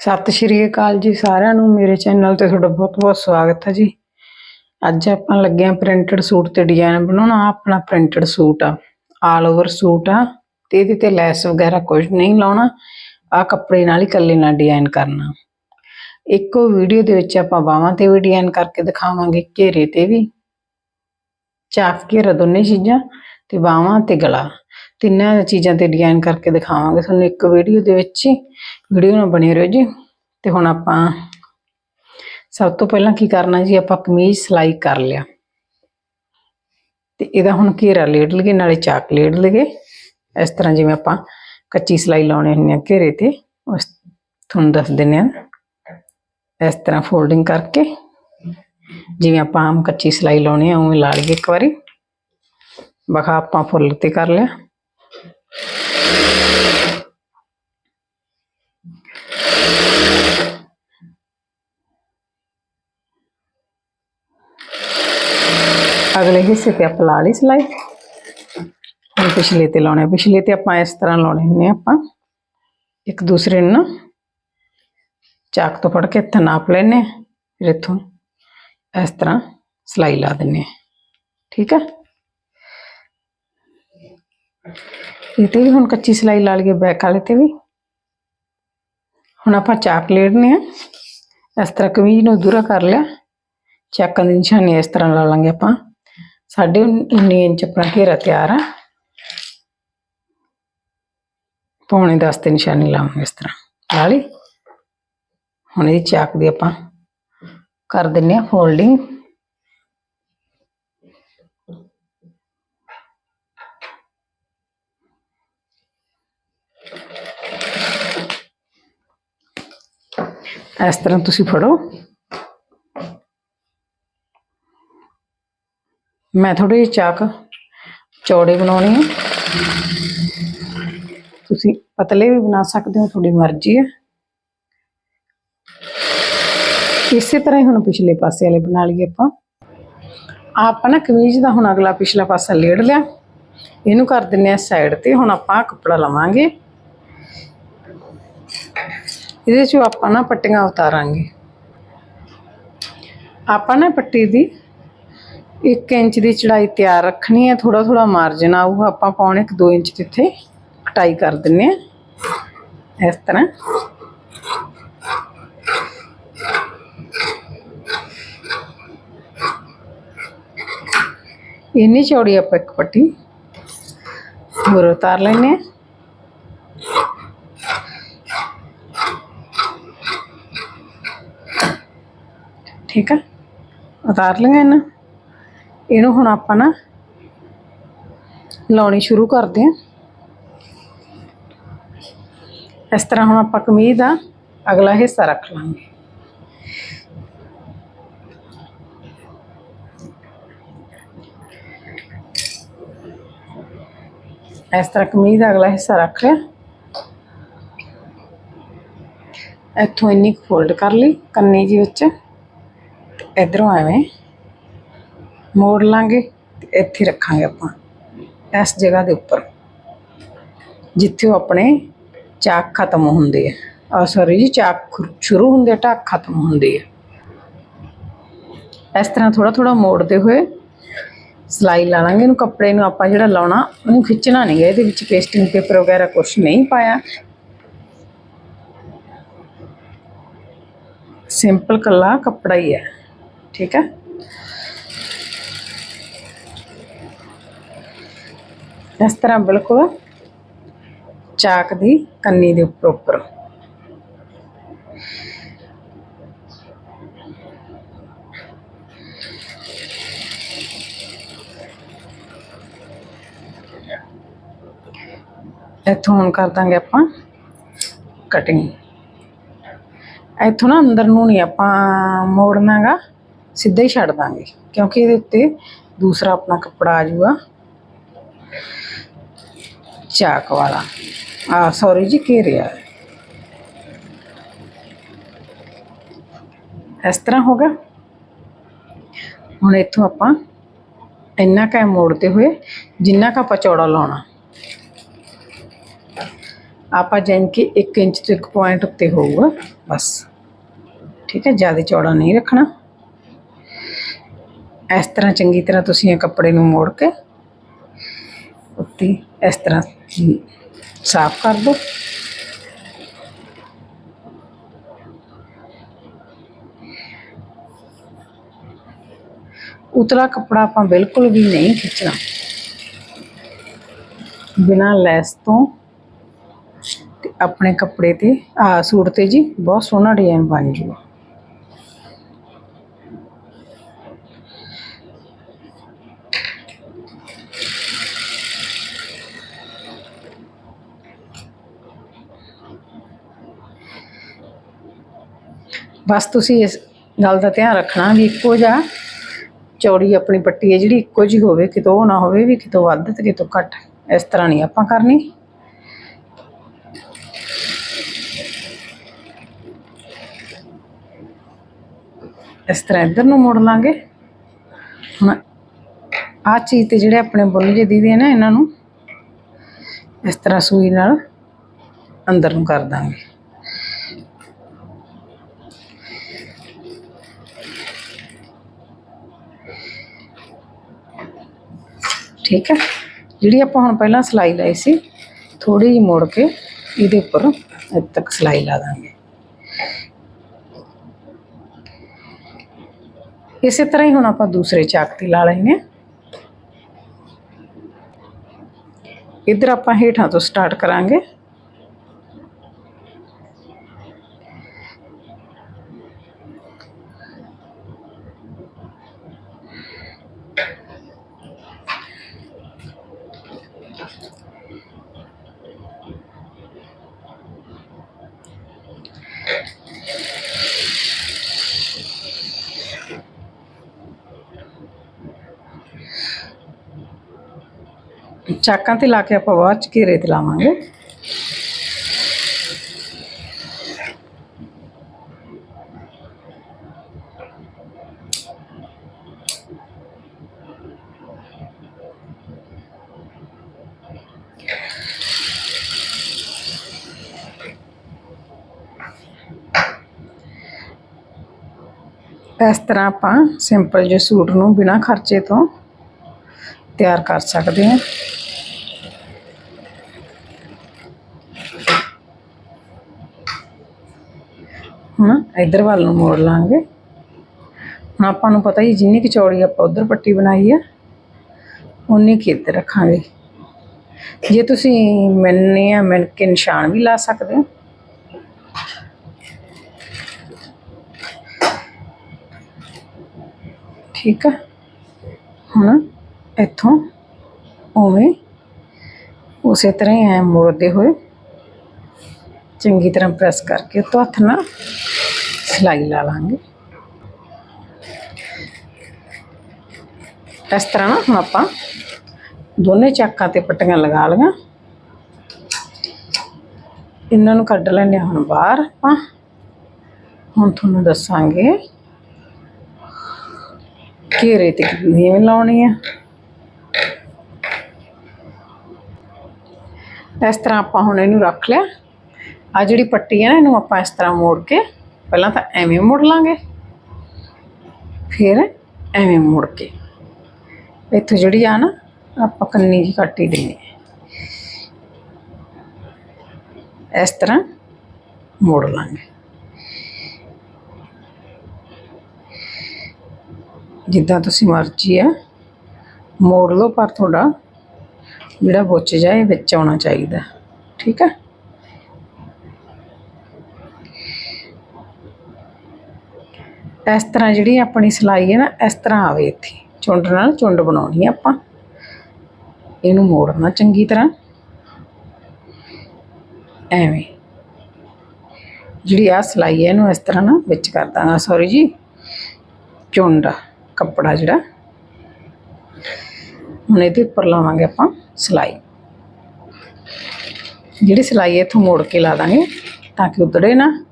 ਸਤਿ ਸ਼੍ਰੀ ਅਕਾਲ ਜੀ ਸਾਰਿਆਂ ਨੂੰ। ਮੇਰੇ ਚੈਨਲ ਤੇ ਤੁਹਾਡਾ ਬਹੁਤ-ਬਹੁਤ ਸਵਾਗਤ ਹੈ ਜੀ। ਅੱਜ ਆਪਾਂ ਲੱਗੇ ਆ ਪ੍ਰਿੰਟਡ ਸੂਟ ਤੇ ਡਿਜ਼ਾਈਨ ਬਣਾਉਣਾ। ਆਪਣਾ ਪ੍ਰਿੰਟਡ ਸੂਟ ਆ। ਆਲ ਓਵਰ ਸੂਟ ਆ। ਤੇ ਇਹਦੇ ਤੇ ਲੈਸ ਵਗੈਰਾ ਕੁਝ ਨਹੀਂ ਲਾਉਣਾ। ਆ ਕੱਪੜੇ ਨਾਲ ਹੀ ਕੱਲੇ ਨਾਲ ਡਿਜ਼ਾਈਨ ਕਰਨਾ। ਇੱਕੋ ਵੀਡੀਓ ਦੇ ਵਿੱਚ ਆਪਾਂ ਬਾਹਾਂ ਤੇ ਵੀ ਡਿਜ਼ਾਈਨ ਕਰਕੇ ਦਿਖਾਵਾਂਗੇ, ਘੇਰੇ ਤੇ ਵੀ। ਚਾਕ ਘੇਰਾ ਦੋਨੇ ਚੀਜ਼ਾਂ ਤੇ ਬਾਹਾਂ ਤੇ ਗਲਾ। ਤਿੰਨਾਂ ਚੀਜ਼ਾਂ ਤੇ ਡਿਜ਼ਾਈਨ ਕਰਕੇ ਦਿਖਾਵਾਂਗੇ ਤੁਹਾਨੂੰ ਇੱਕ ਵੀਡੀਓ ਦੇ ਵਿੱਚ ਹੀ। ਵੀਡੀਓ ਨਾਲ ਬਣੇ ਰਹੋ ਜੀ। ਤੇ ਹੁਣ ਆਪਾਂ ਸਭ ਤੋਂ ਪਹਿਲਾਂ ਕੀ ਕਰਨਾ ਜੀ, ਆਪਾਂ ਕਮੀਜ਼ ਸਿਲਾਈ ਕਰ ਲਿਆ। ਤੇ ਇਹਦਾ ਹੁਣ ਘੇਰਾ ਲੇਟ ਲਈਏ, ਨਾਲੇ ਚਾਕ ਲੇਟ ਲਈਏ। ਇਸ ਤਰ੍ਹਾਂ ਜਿਵੇਂ ਆਪਾਂ ਕੱਚੀ ਸਿਲਾਈ ਲਾਉਣੇ ਹੁੰਦੇ ਆ ਘੇਰੇ ਤੇ, ਉਸ ਤੁਹਾਨੂੰ ਦੱਸ ਦਿੰਦੇ ਆ। ਇਸ ਤਰ੍ਹਾਂ ਫੋਲਡਿੰਗ ਕਰਕੇ, ਜਿਵੇਂ ਆਪਾਂ ਆਮ ਕੱਚੀ ਸਿਲਾਈ ਲਾਉਣੀ ਆ, ਉਵੇਂ ਲਾ ਲਈਏ ਇੱਕ ਵਾਰੀ। ਬਖਾ ਆਪਾਂ ਫੁੱਲ ਤੇ ਕਰ ਲਿਆ। ਅਗਲੇ ਹਿੱਸੇ ਤੇ ਆਪਾਂ ਲਾ ਲਈ ਸਿਲਾਈ ਹੁਣ ਪਿਛਲੇ ਤੇ ਲਾਉਣੇ ਪਿਛਲੇ ਤੇ ਆਪਾਂ ਇਸ ਤਰ੍ਹਾਂ ਲਾਉਣੇ ਹੁੰਦੇ ਆ ਆਪਾਂ ਇੱਕ ਦੂਸਰੇ ਨੂੰ ਨਾ ਚਾਕ ਤੋਂ ਫੜ ਕੇ ਇੱਥੇ ਨਾਪ ਲੈਨੇ ਆ, ਫਿਰ ਇੱਥੋਂ ਇਸ ਤਰ੍ਹਾਂ ਸਿਲਾਈ ਲਾ ਦਿੰਨੇ ਆ ਠੀਕ ਆ ਇਹ ਤੇ ਵੀ ਹੁਣ ਕੱਚੀ ਸਿਲਾਈ ਲਾ ਲਈਏ ਬੈਕ ਵਾਲੇ ਤੇ ਵੀ। ਹੁਣ ਆਪਾਂ ਚਾਕ ਲੇੜਨੇ ਆ। ਇਸ ਤਰ੍ਹਾਂ ਕਮੀਜ਼ ਨੂੰ ਦੂਰਾ ਕਰ ਲਿਆ। ਚਾਕਾਂ ਦੀ ਨਿਸ਼ਾਨੀ ਇਸ ਤਰ੍ਹਾਂ ਲਾ ਲਾਂਗੇ ਆਪਾਂ। ਸਾਢੇ 19 ਇੰਚ ਆਪਣਾ ਘੇਰਾ ਤਿਆਰ ਆ। ਪੌਣੇ 10 ਤੇ ਨਿਸ਼ਾਨੀ ਲਾਵਾਂਗੇ ਇਸ ਤਰ੍ਹਾਂ। ਲਾ ਲਈ। ਹੁਣ ਇਹ ਚਾਕ ਦੀ ਆਪਾਂ ਕਰ ਦਿੰਨੇ ਆ ਫੋਲਡਿੰਗ। ਇਸ ਤਰ੍ਹਾਂ ਤੁਸੀਂ ਫੜੋ। ਮੈਂ ਥੋੜੇ ਜਿਹੇ ਚਾਕ ਚੌੜੇ ਬਣਾਉਣੇ ਆ। ਤੁਸੀਂ ਪਤਲੇ ਵੀ ਬਣਾ ਸਕਦੇ ਹੋ, ਤੁਹਾਡੀ ਮਰਜ਼ੀ ਹੈ। ਇਸੇ ਤਰ੍ਹਾਂ ਹੀ ਹੁਣ ਪਿਛਲੇ ਪਾਸੇ ਵਾਲੇ ਬਣਾ ਲਈਏ ਆਪਾਂ। ਆਪਾਂ ਨਾ ਕਮੀਜ਼ ਦਾ ਹੁਣ ਅਗਲਾ ਪਿਛਲਾ ਪਾਸਾ ਲੇੜ ਲਿਆ। ਇਹਨੂੰ ਕਰ ਦਿੰਨੇ ਆ ਸਾਈਡ ਤੇ। ਹੁਣ ਆਪਾਂ ਕੱਪੜਾ ਲਵਾਂਗੇ। ਇਹਦੇ ਚੋਂ ਆਪਾਂ ਨਾ ਪੱਟੀਆਂ ਉਤਾਰਾਂਗੇ। ਆਪਾਂ ਨਾ ਪੱਟੀ ਦੀ 1 ਇੰਚ ਦੀ ਚੜਾਈ ਤਿਆਰ ਰੱਖਣੀ ਹੈ ਥੋੜਾ ਥੋੜਾ ਮਾਰਜਨ ਆਊਗਾ। ਆਪਾਂ ਪੌਣੇ 2 ਇੰਚ ਜਿੱਥੇ ਕਟਾਈ ਕਰ ਦਿੰਨੇ ਆ। ਇਸ ਤਰ੍ਹਾਂ। ਇੰਨੀ ਚੌੜੀ ਆਪਾਂ ਇੱਕ ਪੱਟੀ ਹੋਰ ਉਤਾਰ ਲੈਨੇ ਆ। ਠੀਕ ਹੈ ਉਤਾਰ ਲਈਆਂ ਇਹਨਾਂ। ਇਹਨੂੰ ਹੁਣ ਆਪਾਂ ਨਾ ਲਾਉਣੀ ਸ਼ੁਰੂ ਕਰਦੇ ਹਾਂ। ਇਸ ਤਰ੍ਹਾਂ ਹੁਣ ਆਪਾਂ ਕਮੀਜ਼ ਦਾ ਅਗਲਾ ਹਿੱਸਾ ਰੱਖ ਲਾਂਗੇ। ਇਸ ਤਰ੍ਹਾਂ ਕਮੀਜ਼ ਦਾ ਅਗਲਾ ਹਿੱਸਾ ਰੱਖ ਲਿਆ। ਇੱਥੋਂ ਇੰਨੀ ਫੋਲਡ ਕਰ ਲਈ ਕੰਨੀ ਜੀ ਵਿੱਚ। ਇਧਰੋਂ ਐਵੇਂ ਮੋੜ ਲਾਂਗੇ ਤੇ ਇੱਥੇ ਰੱਖਾਂਗੇ ਆਪਾਂ, ਇਸ ਜਗ੍ਹਾ ਦੇ ਉੱਪਰ। ਜਿੱਥੇ ਉਹ ਆਪਣੇ ਚਾਕ ਖਤਮ ਹੁੰਦੇ ਆ। ਆ ਸੌਰੀ ਜੀ, ਚਾਕ ਖੁ- ਸ਼ੁਰੂ ਹੁੰਦੇ ਆ ਟਾਕ ਖਤਮ ਹੁੰਦੇ ਆ। ਇਸ ਤਰ੍ਹਾਂ ਥੋੜਾ ਥੋੜਾ ਮੋੜਦੇ ਹੋਏ ਸਿਲਾਈ ਲਾ ਲਾਂਗੇ। ਇਹਨੂੰ ਕੱਪੜੇ ਨੂੰ ਆਪਾਂ ਜਿਹੜਾ ਲਾਉਣਾ, ਉਹਨੂੰ ਖਿੱਚਣਾ ਨਹੀਂ ਹੈ। ਇਹਦੇ ਵਿੱਚ ਪੇਸਟਿੰਗ ਪੇਪਰ ਵਗੈਰਾ ਕੁਝ ਨਹੀਂ ਪਾਇਆ। ਸਿੰਪਲ ਕੱਲਾ ਕੱਪੜਾ ਹੀ ਹੈ। ਠੀਕ ਹੈ। ਇਸ ਤਰ੍ਹਾਂ ਬਿਲਕੁਲ ਚਾਕ ਦੀ ਕੰਨੀ ਦੇ ਉੱਪਰ ਉੱਪਰ। ਇੱਥੋਂ ਹੁਣ ਕਰ ਦਾਂਗੇ ਆਪਾਂ ਕਟਿੰਗ ਇੱਥੋਂ ਨਾ ਅੰਦਰ ਨੂੰ ਨਹੀਂ ਆਪਾਂ ਮੋੜਨਾਗਾ ਸਿੱਧਾ ਹੀ ਛੱਡ ਦਾਂਗੇ ਕਿਉਂਕਿ ਇਹਦੇ ਉੱਤੇ ਦੂਸਰਾ ਆਪਣਾ ਕੱਪੜਾ ਆ ਜਾਊਗਾ ਚਾਕ ਵਾਲਾ ਆ ਸੌਰੀ ਜੀ ਘੇਰਿਆ ਇਸ ਤਰ੍ਹਾਂ ਹੋ ਗਿਆ ਹੁਣ ਇੱਥੋਂ ਆਪਾਂ ਇੰਨਾ ਕਾ ਮੋੜਦੇ ਹੋਏ ਜਿੰਨਾ ਕਾ ਆਪਾਂ ਚੌੜਾ ਲਾਉਣਾ ਆਪਾਂ ਜਾਣ ਕਿ 1 ਇੰਚ ਤੋਂ 1 ਪੁਆਇੰਟ ਉੱਤੇ ਹੋਊਗਾ ਬਸ ਠੀਕ ਹੈ ਜ਼ਿਆਦਾ ਚੌੜਾ ਨਹੀਂ ਰੱਖਣਾ ਇਸ ਤਰ੍ਹਾਂ ਚੰਗੀ ਤਰ੍ਹਾਂ ਤੁਸੀਂ ਇਹ ਕੱਪੜੇ ਨੂੰ ਮੋੜ ਕੇ ਉੱਤੇ ਇਸ ਤਰ੍ਹਾਂ ਸਾਫ਼ ਕਰ ਦਿਓ। ਉਤਲਾ ਕੱਪੜਾ ਆਪਾਂ ਬਿਲਕੁਲ ਵੀ ਨਹੀਂ ਖਿੱਚਣਾ। ਬਿਨਾਂ ਲੈਸ ਤੋਂ ਤੇ ਆਪਣੇ ਕੱਪੜੇ ਤੇ ਆ ਸੂਟ ਤੇ ਜੀ, ਬਹੁਤ ਸੋਹਣਾ ਡਿਜ਼ਾਈਨ ਬਣ ਜੂਗਾ। ਬਸ ਤੁਸੀਂ ਇਸ ਗੱਲ ਦਾ ਧਿਆਨ ਰੱਖਣਾ ਵੀ ਇੱਕੋ ਜਿਹਾ ਚੌੜੀ ਆਪਣੀ ਪੱਟੀ ਹੈ ਜਿਹੜੀ ਇੱਕੋ ਜਿਹੀ ਹੋਵੇ, ਕਿਤੋਂ ਉਹ ਨਾ ਹੋਵੇ ਵੀ ਕਿਤੋਂ ਵੱਧ ਤੇ ਕਿਤੋਂ ਘੱਟ। ਇਸ ਤਰ੍ਹਾਂ ਨਹੀਂ ਆਪਾਂ ਕਰਨੀ। ਇਸ ਤਰ੍ਹਾਂ ਇੱਧਰ ਨੂੰ ਮੋੜ ਲਾਂਗੇ। ਹੁਣ ਆਹ ਚੀਜ਼ ਤੇ ਜਿਹੜੇ ਆਪਣੇ ਬੁੱਲ ਜੇ ਦੀਦੇ ਨਾ ਇਹਨਾਂ ਨੂੰ, ਇਸ ਤਰ੍ਹਾਂ ਸੂਈ ਨਾਲ ਅੰਦਰ ਨੂੰ ਕਰ ਦਾਂਗੇ। ਠੀਕ ਹੈ ਜਿਹੜੀ ਆਪਾਂ ਹੁਣ ਪਹਿਲਾਂ ਸਲਾਈ ਲਾਈ ਸੀ ਥੋੜੀ ਜਿਹੀ ਮੋੜ ਕੇ ਇਹਦੇ ਉੱਪਰ ਇੱਥੇ ਤੱਕ ਸਲਾਈ ਲਾ ਦਾਂਗੇ ਇਸੇ ਤਰ੍ਹਾਂ ਹੀ ਹੁਣ ਆਪਾਂ ਦੂਸਰੇ ਚਾਕ ਤੇ ਲਾ ਲੈਣੇ ਆ ਇਧਰ ਆਪਾਂ ਹੇਠਾਂ ਤੋਂ ਸਟਾਰਟ ਕਰਾਂਗੇ ਚਾਕਾਂ ਤੇ ਲਾ ਕੇ ਆਪਾਂ ਬਾਅਦ ਚ ਘੇਰੇ ਤੇ ਲਾਵਾਂਗੇ। ਇਸ ਤਰ੍ਹਾਂ ਆਪਾਂ ਸਿੰਪਲ ਜਿਹੇ ਸੂਟ ਨੂੰ ਬਿਨਾਂ ਖਰਚੇ ਤੋਂ ਤਿਆਰ ਕਰ ਸਕਦੇ ਹਾਂ ਹੁਣ ਇਧਰ ਵੱਲ ਨੂੰ ਮੋੜ ਲਾਂਗੇ ਹੁਣ ਆਪਾਂ ਨੂੰ ਪਤਾ ਹੀ ਜਿੰਨੀ ਕਿ ਚੌੜੀ ਆਪਾਂ ਉਧਰ ਪੱਟੀ ਬਣਾਈ ਆ ਉਨੀ ਕੁ ਇੱਧਰ ਰੱਖਾਂਗੇ ਜੇ ਤੁਸੀਂ ਮਿਲਨੇ ਆ ਮਿਲ ਕੇ ਨਿਸ਼ਾਨ ਵੀ ਲਾ ਸਕਦੇ ਹੋ ਠੀਕ ਆ ਹੁਣ ਇੱਥੋਂ ਉਵੇਂ ਉਸੇ ਤਰ੍ਹਾਂ ਹੀ ਐ ਮੋੜਦੇ ਹੋਏ ਚੰਗੀ ਤਰ੍ਹਾਂ ਪ੍ਰੈਸ ਕਰਕੇ ਤੋਂ ਹੱਥ ਨਾਲ ਸਿਲਾਈ ਲਾ ਲਾਂਗੇ। ਇਸ ਤਰ੍ਹਾਂ ਨਾ ਹੁਣ ਆਪਾਂ ਦੋਨੇ ਚਾਕਾਂ ਤੇ ਪੱਟੀਆਂ ਲਗਾ ਲਈਆਂ। ਇਹਨਾਂ ਨੂੰ ਕੱਢ ਲੈਣੇ ਆ ਹੁਣ ਬਾਹਰ ਆਪਾਂ। ਹੁਣ ਤੁਹਾਨੂੰ ਦੱਸਾਂਗੇ ਘੇਰੇ ਤੇ ਕਿਵੇਂ ਲਾਉਣੀ ਆ। ਇਸ ਤਰ੍ਹਾਂ ਆਪਾਂ ਹੁਣ ਇਹਨੂੰ ਰੱਖ ਲਿਆ। ਆ ਜਿਹੜੀ ਪੱਟੀ ਹੈ ਨਾ, ਇਹਨੂੰ ਆਪਾਂ ਇਸ ਤਰ੍ਹਾਂ ਮੋੜ ਕੇ ਪਹਿਲਾਂ ਤਾਂ ਐਵੇਂ ਮੁੜ ਲਾਂਗੇ। ਫਿਰ ਐਵੇਂ ਮੁੜ ਕੇ। ਇੱਥੋਂ ਜਿਹੜੀ ਆ ਨਾ, ਆਪਾਂ ਕੰਨੀ ਜੀ ਕੱਟ ਹੀ ਦੇਣੀ ਹੈ। ਇਸ ਤਰ੍ਹਾਂ ਮੋੜ ਲਾਂਗੇ। ਜਿੱਦਾਂ ਤੁਸੀਂ ਮਰਜ਼ੀ ਆ, ਮੋੜ ਲਓ ਪਰ ਤੁਹਾਡਾ ਜਿਹੜਾ ਬੁੱਚ ਜਾਏ ਵਿੱਚ ਆਉਣਾ ਚਾਹੀਦਾ। ਠੀਕ ਹੈ? ਇਸ ਤਰ੍ਹਾਂ ਜਿਹੜੀ ਆਪਣੀ ਸਿਲਾਈ ਹੈ ਨਾ, ਇਸ ਤਰ੍ਹਾਂ ਆਵੇ ਇੱਥੇ। ਚੁੰਡ ਨਾਲ ਚੁੰਡ ਬਣਾਉਣੀ ਆ ਆਪਾਂ। ਇਹਨੂੰ ਮੋੜਨਾ ਚੰਗੀ ਤਰ੍ਹਾਂ। ਐਵੇਂ। ਜਿਹੜੀ ਆ ਸਿਲਾਈ ਹੈ, ਇਹਨੂੰ ਇਸ ਤਰ੍ਹਾਂ ਨਾ ਵਿੱਚ ਕਰ ਦਾਂਗਾ ਸੌਰੀ ਜੀ। ਚੁੰਡ, ਕੱਪੜਾ ਜਿਹੜਾ। ਹੁਣ ਇਹਦੇ ਉੱਪਰ ਲਾਵਾਂਗੇ ਆਪਾਂ ਸਿਲਾਈ। ਜਿਹੜੀ ਸਿਲਾਈ ਇੱਥੋਂ ਮੋੜ ਕੇ ਲਾ ਦਾਂਗੇ, ਤਾਂ ਕਿ ਉਧੜੇ ਨਾ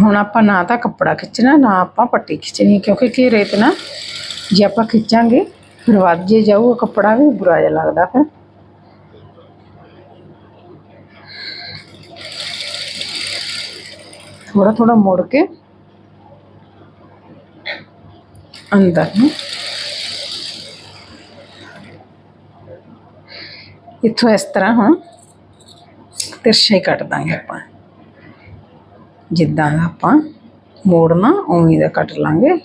हूँ आप ना तो कपड़ा खिंचना ना आप पट्टी खिंचनी क्योंकि घेरे तो ना जो आप खिंचा फिर वज जाऊ कपड़ा भी बुरा जहा लगता फिर थोड़ा थोड़ा मुड़ के अंदर इतों इस तरह हम तिरछा ही कट देंगे अपना ਜਿੱਦਾਂ ਦਾ ਆਪਾਂ ਮੋੜਨਾ ਉਵੇਂ ਦਾ ਕੱਟ ਲਾਂਗੇ।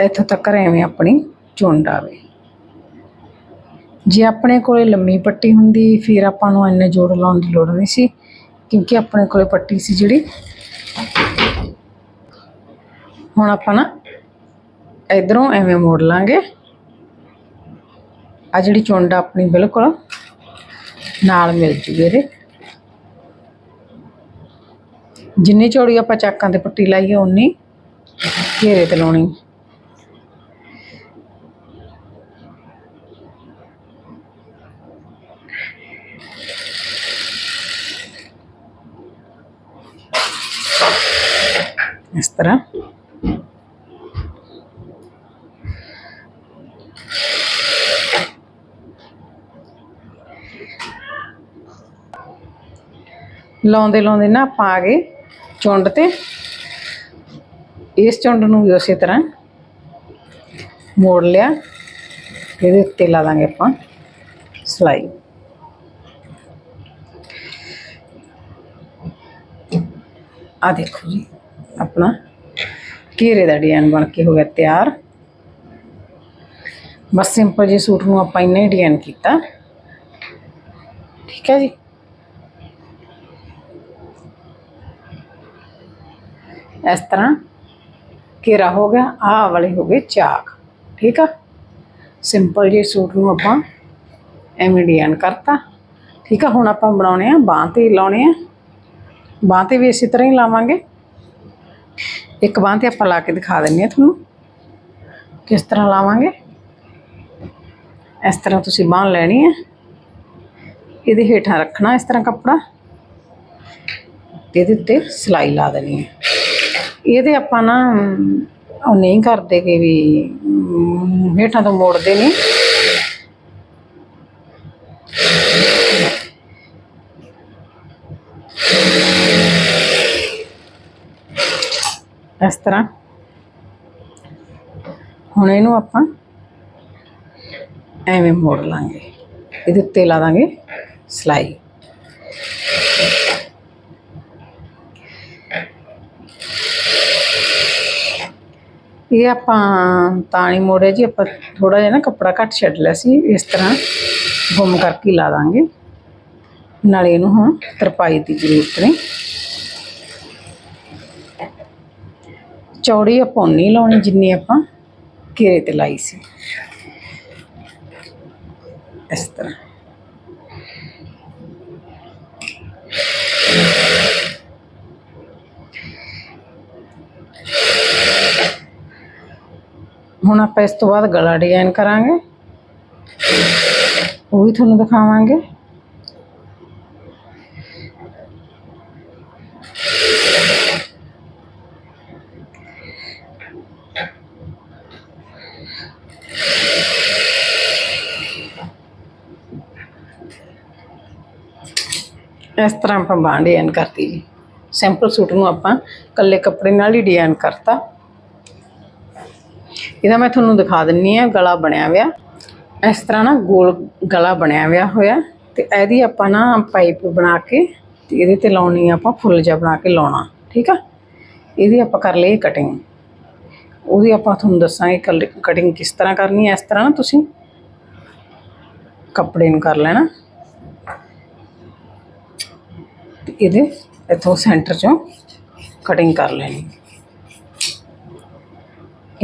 ਇੱਥੋਂ ਤੱਕ ਐਵੇਂ ਆਪਣੀ ਚੁੰਡ ਆਵੇ। ਜੇ ਆਪਣੇ ਕੋਲੇ ਲੰਮੀ ਪੱਟੀ ਹੁੰਦੀ, ਫਿਰ ਆਪਾਂ ਨੂੰ ਇੰਨੇ ਜੋੜ ਲਾਉਣ ਦੀ ਲੋੜ ਨਹੀਂ ਸੀ, ਕਿਉਂਕਿ ਆਪਣੇ ਕੋਲੇ ਪੱਟੀ ਸੀ ਜਿਹੜੀ। ਹੁਣ ਆਪਾਂ ਨਾ ਇਧਰੋਂ ਐਵੇਂ ਮੋੜ ਲਾਂਗੇ। ਆ ਜਿਹੜੀ ਚੁੰਡ ਆਪਣੀ ਬਿਲਕੁਲ ਨਾਲ ਮਿਲ ਜੂਗੇ ਇਹਦੇ। ਜਿੰਨੀ ਚੌੜੀ ਆਪਾਂ ਚਾਕਾਂ ਤੇ ਪੱਟੀ ਲਾਈਏ ਉਨੀ ਘੇਰੇ ਤੇ ਲਾਉਣੀ ਇਸ ਤਰ੍ਹਾਂ ਲਾਉਂਦੇ ਲਾਉਂਦੇ ਨਾ ਆਪਾਂ ਆ ਗਏ ਚੁੰਡ ਤੇ। ਇਸ ਚੁੰਡ ਨੂੰ ਵੀ ਉਸੇ ਤਰ੍ਹਾਂ ਮੋੜ ਲਿਆ। ਇਹਦੇ ਉੱਤੇ ਲਾ ਦਾਂਗੇ ਆਪਾਂ ਸਲਾਈ। ਆ ਦੇਖੋ ਜੀ, ਆਪਣਾ ਘੇਰੇ ਦਾ ਡਿਜ਼ਾਈਨ ਬਣ ਕੇ ਹੋ ਗਿਆ ਤਿਆਰ। ਬਸ ਸਿੰਪਲ ਜੀ ਸੂਟ ਨੂੰ ਆਪਾਂ ਇੰਨਾ ਹੀ ਡਿਜ਼ਾਈਨ ਕੀਤਾ। ਠੀਕ ਹੈ ਜੀ। ਇਸ ਤਰ੍ਹਾਂ ਘੇਰਾ ਹੋ ਗਿਆ ਆਹ ਵਾਲੇ ਹੋ ਗਏ ਚਾਕ ਠੀਕ ਆ ਸਿੰਪਲ ਜਿਹੇ ਸੂਟ ਨੂੰ ਆਪਾਂ ਐਵੇਂ ਡਿਜ਼ਾਈਨ ਕਰਤਾ ਠੀਕ ਆ ਹੁਣ ਆਪਾਂ ਬਣਾਉਣੇ ਆ ਬਾਂਹ ਤੇ ਲਾਉਣੇ ਆ ਬਾਂਹ ਤੇ ਵੀ ਇਸੇ ਤਰ੍ਹਾਂ ਹੀ ਲਾਵਾਂਗੇ ਇੱਕ ਬਾਂਹ ਤੇ ਆਪਾਂ ਲਾ ਕੇ ਦਿਖਾ ਦਿੰਨੇ ਆ ਤੁਹਾਨੂੰ ਕਿਸ ਤਰ੍ਹਾਂ ਲਾਵਾਂਗੇ ਇਸ ਤਰ੍ਹਾਂ ਤੁਸੀਂ ਬਾਂਹ ਲੈਣੀ ਹੈ ਇਹਦੇ ਹੇਠਾਂ ਰੱਖਣਾ ਇਸ ਤਰ੍ਹਾਂ ਕੱਪੜਾ ਤੇ ਇਹਦੇ ਉੱਤੇ ਸਿਲਾਈ ਲਾ ਦੇਣੀ ਹੈ ਇਹਦੇ ਆਪਾਂ ਨਾ, ਉਹ ਨਹੀਂ ਕਰਦੇ ਕਿ ਵੀ, ਹੇਠਾਂ ਤੋਂ ਮੋੜਦੇ ਨਹੀਂ। ਇਸ ਤਰ੍ਹਾਂ। ਹੁਣ ਇਹਨੂੰ ਆਪਾਂ ਐਵੇਂ ਮੋੜ ਲਾਂਗੇ। ਇਹਦੇ ਉੱਤੇ ਲਾ ਦਾਂਗੇ ਸਿਲਾਈ। ਇਹ ਆਪਾਂ ਤਾਂ ਨਹੀਂ ਮੋੜਿਆ ਜੀ ਆਪਾਂ ਥੋੜਾ ਜਿਹਾ ਨਾ ਕੱਪੜਾ ਘੱਟ ਛੱਡ ਲਿਆ ਸੀ ਇਸ ਤਰ੍ਹਾਂ ਗੁੰਮ ਕਰਕੇ ਹੀ ਲਾ ਦਾਂਗੇ ਨਾਲੇ ਇਹਨੂੰ ਹੁਣ ਤਰਪਾਈ ਦੀ ਜ਼ਰੂਰਤ ਨਹੀਂ ਚੌੜੀ ਆਪਾਂ ਉਨੀ ਲਾਉਣੀ ਜਿੰਨੀ ਆਪਾਂ ਘੇਰੇ ਤੇ ਲਾਈ ਸੀ ਇਸ ਤਰ੍ਹਾਂ ਹੁਣ ਆਪਾਂ ਇਸ ਤੋਂ ਬਾਅਦ ਗਲਾ ਡਿਜ਼ਾਈਨ ਕਰਾਂਗੇ। ਉਹ ਵੀ ਤੁਹਾਨੂੰ ਦਿਖਾਵਾਂਗੇ। ਇਸ ਤਰ੍ਹਾਂ ਆਪਾਂ ਬਾਂਹ ਡਿਜ਼ਾਈਨ ਕਰਤੀ ਜੀ। ਸਿੰਪਲ ਸੂਟ ਨੂੰ ਆਪਾਂ ਕੱਲੇ ਕੱਪੜੇ ਨਾਲ ਹੀ ਡਿਜ਼ਾਈਨ ਕਰਤਾ। ਇਹਦਾ ਮੈਂ ਤੁਹਾਨੂੰ ਦਿਖਾ ਦਿੰਨੀ ਆ, ਗਲਾ ਬਣਿਆ ਹੋਇਆ। ਇਸ ਤਰ੍ਹਾਂ ਨਾ ਗੋਲ ਗਲਾ ਬਣਿਆ ਹੋਇਆ ਹੋਇਆ। ਤੇ ਇਹਦੀ ਆਪਾਂ ਨਾ ਪਾਈਪ ਬਣਾ ਕੇ ਤੇ ਇਹਦੇ ਤੇ ਲਾਉਣੀ ਆਪਾਂ, ਫੁੱਲ ਜਿਹਾ ਬਣਾ ਕੇ ਲਾਉਣਾ, ਠੀਕ ਆ? ਇਹਦੀ ਆਪਾਂ ਕਰ ਲਈ ਕਟਿੰਗ ਉਹਦੀ ਆਪਾਂ ਤੁਹਾਨੂੰ ਦੱਸਾਂਗੇ ਕਟਿੰਗ ਕਿਸ ਤਰ੍ਹਾਂ ਕਰਨੀ ਹੈ ਇਸ ਤਰ੍ਹਾਂ ਨਾ ਤੁਸੀਂ ਕੱਪੜੇ ਨੂੰ ਕਰ ਲੈਣਾ। ਤੇ ਇਹਦੇ ਇੱਥੋਂ ਸੈਂਟਰ ਚੋਂ ਕਟਿੰਗ ਕਰ ਲੈਣੀ।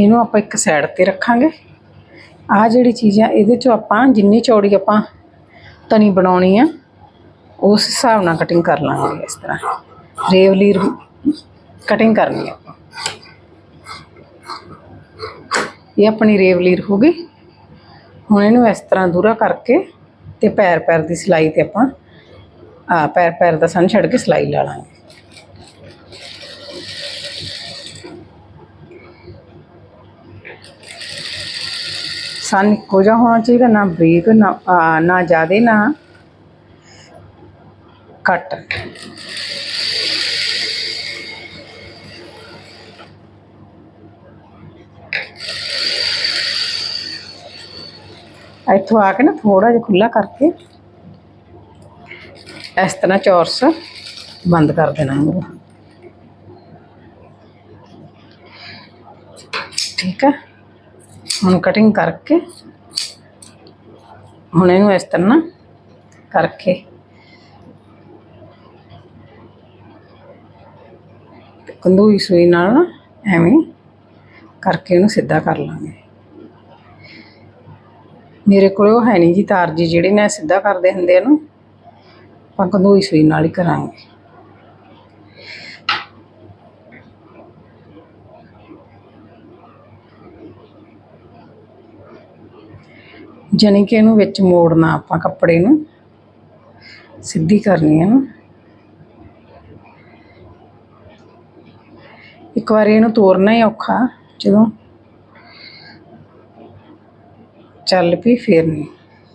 ਇਹਨੂੰ ਆਪਾਂ ਇੱਕ ਸਾਈਡ ਤੇ ਰੱਖਾਂਗੇ। ਆਹ ਜਿਹੜੀ ਚੀਜ਼ ਆ, ਇਹਦੇ ਚੋਂ ਆਪਾਂ ਜਿੰਨੀ ਚੌੜੀ ਆਪਾਂ ਤਣੀ ਬਣਾਉਣੀ ਆ, ਉਸ ਹਿਸਾਬ ਨਾਲ ਕਟਿੰਗ ਕਰ ਲਾਂਗੇ ਇਸ ਤਰ੍ਹਾਂ। ਰੇਵਲੀ ਕਟਿੰਗ ਕਰਨੀ ਆ ਆਪਾਂ। ਇਹ ਆਪਣੀ ਰੇਵਲੀਰ ਹੋ ਗਈ। ਹੁਣ ਇਹਨੂੰ ਇਸ ਤਰ੍ਹਾਂ ਦੂਰਾ ਕਰਕੇ ਤੇ ਪੈਰ ਪੈਰ ਦੀ ਸਿਲਾਈ ਤੇ ਆਪਾਂ ਆ ਪੈਰ ਪੈਰ ਦਾ ਸਨ ਛੱਡ ਕੇ ਸਿਲਾਈ ਲਾ ਲਾਂਗੇ। ਸਨ ਇੱਕੋ ਜਿਹਾ ਹੋਣਾ ਚਾਹੀਦਾ ਨਾ ਬਰੀਕ ਨਾ ਆ, ਨਾ ਜ਼ਿਆਦੇ ਨਾ ਕੱਟ ਇੱਥੋਂ ਆ ਕੇ ਨਾ ਥੋੜਾ ਜਿਹਾ ਖੁੱਲਾ ਕਰਕੇ ਇਸ ਤਰ੍ਹਾਂ ਚੌਰਸ ਬੰਦ ਕਰ ਦੇਣਾ ਇਹਨੂੰ ਠੀਕ ਹੈ? ਹੁਣ ਕਟਿੰਗ ਕਰਕੇ ਹੁਣ ਇਹਨੂੰ ਇਸ ਤਰ੍ਹਾਂ ਨਾ ਕਰਕੇ। ਤੇ ਕੰਦੂਈ ਸੂਈ ਨਾਲ ਐਵੇਂ ਕਰਕੇ ਇਹਨੂੰ ਸਿੱਧਾ ਕਰ ਲਾਂਗੇ। ਮੇਰੇ ਕੋਲ ਉਹ ਹੈ ਨਹੀਂ ਜੀ ਤਾਰ ਜੀ, ਜਿਹੜੀ ਨਾ ਸਿੱਧਾ ਕਰਦੇ ਹੁੰਦੇ ਆ ਨੂੰ, ਆਪਾਂ ਕੰਦੂਈ ਸੂਈ ਨਾਲ ਹੀ ਕਰਾਂਗੇ। ਜਾਣੀ ਕਿ ਇਹਨੂੰ ਵਿੱਚ ਮੋੜਨਾ ਆਪਾਂ ਕੱਪੜੇ ਨੂੰ। ਸਿੱਧੀ ਕਰਨੀ ਹੈ ਨਾ ਇੱਕ ਵਾਰੀ ਇਹਨੂੰ ਤੋੜਨਾ ਹੀ ਔਖਾ, ਜਦੋਂ ਚੱਲ ਪਈ ਫੇਰ ਨਹੀਂ।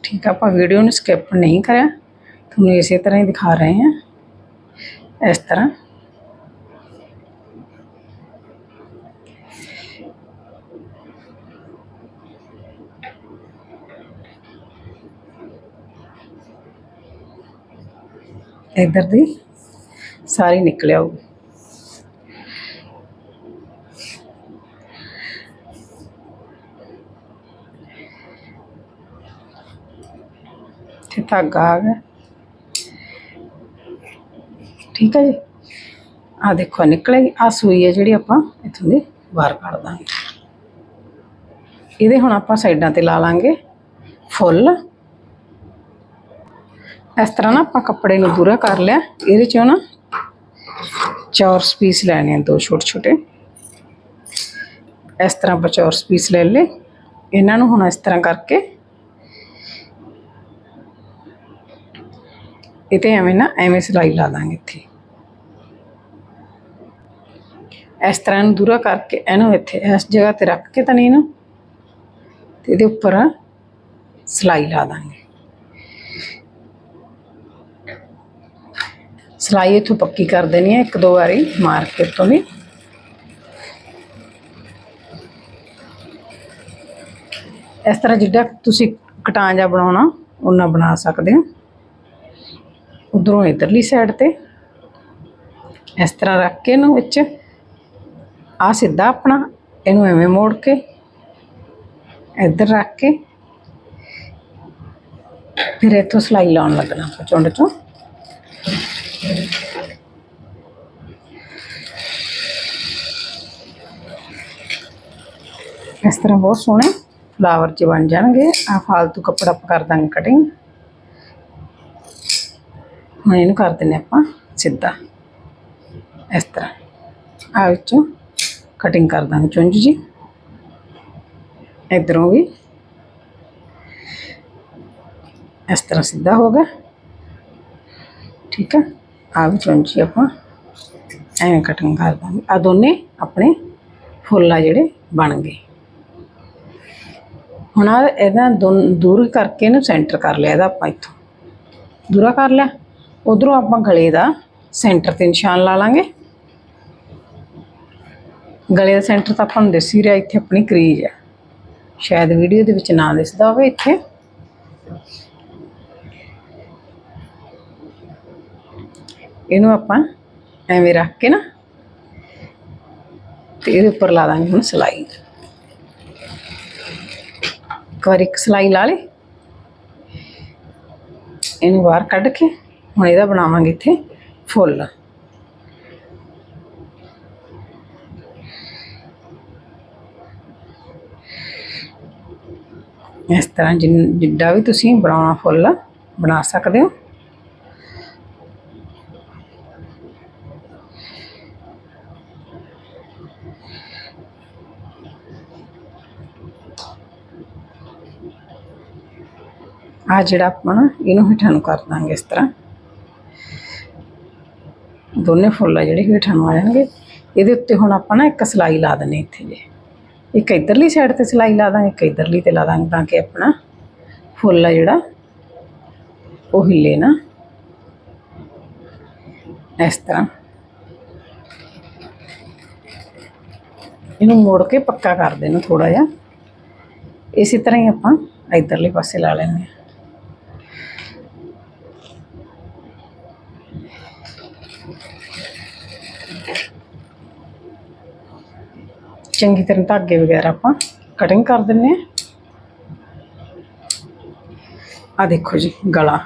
ਠੀਕ ਆ, ਆਪਾਂ ਵੀਡੀਓ ਨੂੰ ਸਕਿਪ ਨਹੀਂ ਕਰਿਆ। ਤੁਹਾਨੂੰ ਇਸੇ ਤਰ੍ਹਾਂ ਹੀ ਦਿਖਾ ਰਹੇ ਹਾਂ ਇਸ ਤਰ੍ਹਾਂ। ਇੱਧਰ ਦੀ ਸਾਰੀ ਨਿਕਲ ਆਊਗੀ। ਤੇ ਧਾਗਾ ਆ ਗਿਆ। ਠੀਕ ਹੈ ਜੀ? ਆ ਦੇਖੋ ਨਿਕਲੇਗੀ ਆ ਸੂਈ ਹੈ ਜਿਹੜੀ ਆਪਾਂ ਇੱਥੋਂ ਦੀ ਬਾਹਰ ਕੱਢ ਦਾਂਗੇ। ਇਹਦੇ ਹੁਣ ਆਪਾਂ ਸਾਈਡਾਂ ਤੇ ਲਾ ਲਾਂਗੇ ਫੁੱਲ। ਇਸ ਤਰ੍ਹਾਂ ਨਾ ਆਪਾਂ ਕੱਪੜੇ ਨੂੰ ਦੂਰਾ ਕਰ ਲਿਆ। ਇਹਦੇ ਚੋਂ ਨਾ ਚੌਰਸ ਪੀਸ ਲੈਣੇ ਆ, ਦੋ ਛੋਟੇ ਛੋਟੇ ਇਸ ਤਰ੍ਹਾਂ ਆਪਾਂ ਚੌਰਸ ਪੀਸ ਲੈ ਲਏ। ਇਹਨਾਂ ਨੂੰ ਹੁਣ ਇਸ ਤਰ੍ਹਾਂ ਕਰਕੇ ਇਹ ਤੇ ਐਵੇਂ ਨਾ, ਐਵੇਂ ਸਿਲਾਈ ਲਾ ਦਾਂਗੇ ਇੱਥੇ। ਇਸ ਤਰ੍ਹਾਂ ਨੂੰ ਦੂਰਾ ਕਰਕੇ ਇਹਨੂੰ ਇੱਥੇ ਇਸ ਜਗ੍ਹਾ ਤੇ ਰੱਖ ਕੇ ਤਾਂ ਨਹੀਂ ਨਾ, ਤੇ ਇਹਦੇ ਉੱਪਰ ਸਿਲਾਈ ਲਾ ਦਾਂਗੇ। ਸਿਲਾਈ ਇੱਥੋਂ ਪੱਕੀ ਕਰ ਦੇਣੀ ਹੈ, ਇੱਕ ਦੋ ਵਾਰੀ ਮਾਰ ਕੇ ਤੋਂ ਵੀ। ਇਸ ਤਰ੍ਹਾਂ ਜਿੱਡਾ ਤੁਸੀਂ ਕਟਾਂ ਜਾ ਬਣਾਉਣਾ ਉਹਨਾਂ ਬਣਾ ਸਕਦੇ ਹੋ। ਉਧਰੋਂ ਇਧਰਲੀ ਸਾਈਡ ਤੇ। ਇਸ ਤਰ੍ਹਾਂ ਰੱਖ ਕੇ ਇਹਨੂੰ ਵਿੱਚ। ਆ ਸਿੱਧਾ ਆਪਣਾ, ਇਹਨੂੰ ਐਵੇਂ ਮੋੜ ਕੇ, ਇੱਧਰ ਰੱਖ ਕੇ। ਫਿਰ ਇੱਥੋਂ ਸਿਲਾਈ ਲਾਉਣ ਲੱਗਣਾ ਆਪਾਂ ਚੁੰਡ ਚੋਂ। ਇਸ ਤਰ੍ਹਾਂ ਬਹੁਤ ਸੋਹਣੇ ਫਲਾਵਰ ਚ ਬਣ ਜਾਣਗੇ। ਆ ਫਾਲਤੂ ਕੱਪੜਾ ਆਪਾਂ ਕਰ ਦਾਂਗੇ ਕਟਿੰਗ ਹੁਣ ਇਹਨੂੰ ਕਰ ਦਿੰਨੇ ਆਪਾਂ ਸਿੱਧਾ। ਇਸ ਤਰ੍ਹਾਂ। ਆ ਵਿੱਚੋਂ ਕਟਿੰਗ ਕਰ ਦਾਂਗੇ ਚੁੰਝ ਜੀ। ਇਧਰੋਂ ਵੀ। ਇਸ ਤਰ੍ਹਾਂ ਸਿੱਧਾ ਹੋ ਗਿਆ। ਠੀਕ ਹੈ ਆ ਵੀ ਚੁੰਝ ਆਪਾਂ। ਐਵੇਂ ਕਟਿੰਗ ਕਰ ਦਾਂਗੇ। ਆ ਦੋਨੇ ਆਪਣੇ ਫੁੱਲ ਆ ਜਿਹੜੇ ਬਣ ਗਏ। ਹੁਣ ਆ ਇਹਦਾ ਦੋਨ- ਦੂਰ ਕਰਕੇ ਇਹਨੂੰ ਸੈਂਟਰ ਕਰ ਲਿਆ ਇਹਦਾ ਆਪਾਂ ਇੱਥੋਂ। ਦੂਰਾ ਕਰ ਲਿਆ। ਉਧਰੋਂ ਆਪਾਂ ਗਲੇ ਦਾ ਸੈਂਟਰ ਤੇ ਨਿਸ਼ਾਨ ਲਾ ਲਾਂਗੇ। ਗਲੇ ਦਾ ਸੈਂਟਰ ਤਾਂ ਆਪਾਂ ਨੂੰ ਦਿਸ ਹੀ ਰਿਹਾ, ਇੱਥੇ ਆਪਣੀ ਕਰੀਜ ਆ। ਸ਼ਾਇਦ ਵੀਡੀਓ ਦੇ ਵਿੱਚ ਨਾ ਦਿਸਦਾ ਹੋਵੇ ਇੱਥੇ। ਇਹਨੂੰ ਆਪਾਂ ਐਵੇਂ ਰੱਖ ਕੇ ਨਾ ਤੇ ਇਹਦੇ ਉੱਪਰ ਲਾ ਦਾਂਗੇ ਹੁਣ ਸਿਲਾਈ। ਇੱਕ ਵਾਰ ਇੱਕ ਸਿਲਾਈ ਲਾ ਲੇ ਇਹਨੂੰ ਬਾਹਰ ਕੱਢ ਕੇ ਹੁਣ ਇਹਦਾ ਬਣਾਵਾਂਗੇ ਇੱਥੇ ਫੁੱਲ। ਇਸ ਤਰ੍ਹਾਂ ਜਿਨ- ਜਿੱਡਾ ਵੀ ਤੁਸੀਂ ਬਣਾਉਣਾ ਫੁੱਲ ਬਣਾ ਸਕਦੇ ਹੋ। ਆ ਜਿਹੜਾ ਆਪਾਂ ਨਾ ਇਹਨੂੰ ਹੇਠਾਂ ਨੂੰ ਕਰ ਦਾਂਗੇ ਇਸ ਤਰ੍ਹਾਂ ਦੋਨੇ ਫੁੱਲ ਆ ਜਿਹੜੇ ਹੇਠਾਂ ਨੂੰ ਆ ਜਾਣਗੇ ਇਹਦੇ ਉੱਤੇ ਹੁਣ ਆਪਾਂ ਨਾ ਇੱਕ ਸਿਲਾਈ ਲਾ ਦਨੇ ਇੱਥੇ ਜੇ ਇੱਕ ਇਧਰਲੀ ਸਾਈਡ ਤੇ ਸਿਲਾਈ ਲਾ ਦਾਂਗੇ ਇੱਕ ਇਧਰਲੀ ਤੇ ਲਾ ਦਾਂਗੇ ਤਾਂ ਕਿ ਆਪਣਾ ਫੁੱਲ ਆ ਜਿਹੜਾ ਉਹ ਹਿੱਲੇ ਨਾ ਇਸ ਤਰ੍ਹਾਂ ਇਹਨੂੰ ਮੋੜ ਕੇ ਪੱਕਾ ਕਰ ਦੇਣਾ ਥੋੜਾ ਜਿਹਾ ਇਸੇ ਤਰ੍ਹਾਂ ਹੀ ਆਪਾਂ ਇਧਰਲੇ ਪਾਸੇ ਲਾ ਲੈਂਦੇ ਚੰਗੀ ਤਰ੍ਹਾਂ ਧਾਗੇ ਵਗੈਰਾ ਆਪਾਂ ਕਟਿੰਗ ਕਰ ਦਿੰਨੇ ਆ ਆ ਦੇਖੋ ਜੀ, ਗਲਾ।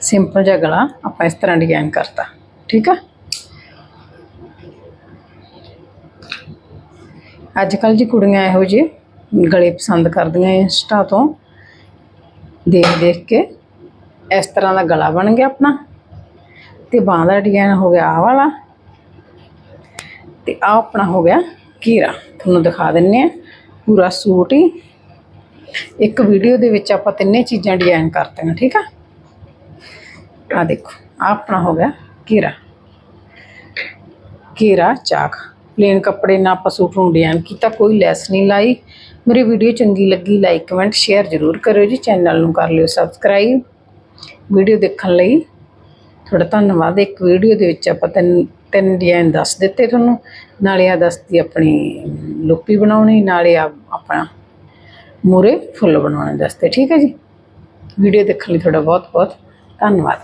ਸਿੰਪਲ ਜਿਹਾ ਗਲਾ ਆਪਾਂ ਇਸ ਤਰ੍ਹਾਂ ਡਿਜ਼ਾਈਨ ਕਰਤਾ, ਠੀਕ ਆ? ਅੱਜ ਕੱਲ ਜੀ ਕੁੜੀਆਂ ਇਹੋ ਜਿਹੇ ਗਲੇ ਪਸੰਦ ਕਰਦੀਆਂ ਇੰਸਟਾ ਤੋਂ। ਦੇਖ ਦੇਖ ਕੇ ਇਸ ਤਰ੍ਹਾਂ ਦਾ ਗਲਾ ਬਣ ਗਿਆ ਆਪਣਾ। ਤੇ ਬਾਂਹ ਦਾ ਡਿਜ਼ਾਈਨ ਹੋ ਗਿਆ ਆਹ ਵਾਲਾ। ਤੇ ਆ ਆਪਣਾ ਹੋ ਗਿਆ ਘੇਰਾ। ਤੁਹਾਨੂੰ ਦਿਖਾ ਦਿੰਨੇ ਆ। ਪੂਰਾ ਸੂਟ ਹੀ। ਇੱਕ ਵੀਡੀਓ ਦੇ ਵਿੱਚ ਆਪਾਂ ਤਿੰਨੇ ਚੀਜ਼ਾਂ ਡਿਜ਼ਾਈਨ ਕਰਤੀਆਂ ਠੀਕ ਆ? ਆ ਦੇਖੋ ਆ ਆਪਣਾ ਹੋ ਗਿਆ ਘੇਰਾ। ਘੇਰਾ, ਚਾਕ। ਪਲੇਨ ਕੱਪੜੇ ਨਾਲ ਆਪਾਂ ਸੂਟ ਨੂੰ ਡਿਜ਼ਾਈਨ ਕੀਤਾ, ਕੋਈ ਲੈਸ ਨਹੀਂ ਲਾਈ। ਮੇਰੀ ਵੀਡੀਓ ਚੰਗੀ ਲੱਗੀ ਲਾਈਕ ਕਮੈਂਟ ਸ਼ੇਅਰ ਜ਼ਰੂਰ ਕਰਿਓ ਜੀ। ਚੈਨਲ ਨੂੰ ਕਰ ਲਿਓ ਸਬਸਕ੍ਰਾਈਬ ਵੀਡੀਓ ਦੇਖਣ ਲਈ ਤੁਹਾਡਾ ਧੰਨਵਾਦ। ਇੱਕ ਵੀਡੀਓ ਦੇ ਵਿੱਚ ਆਪਾਂ ਤਿੰਨ ਤਿੰਨ ਡਿਜ਼ਾਈਨ ਦੱਸ ਦਿੱਤੇ ਤੁਹਾਨੂੰ। ਨਾਲੇ ਆ ਦੱਸਦੀ ਆਪਣੀ ਲੋਪੀ ਬਣਾਉਣੀ, ਨਾਲੇ ਆ ਆਪਣਾ ਮੂਰੇ ਫੁੱਲ ਬਣਾਉਣੇ ਦੱਸਦੇ ਠੀਕ ਹੈ ਜੀ। ਵੀਡੀਓ ਦੇਖਣ ਲਈ ਤੁਹਾਡਾ ਬਹੁਤ ਬਹੁਤ ਧੰਨਵਾਦ।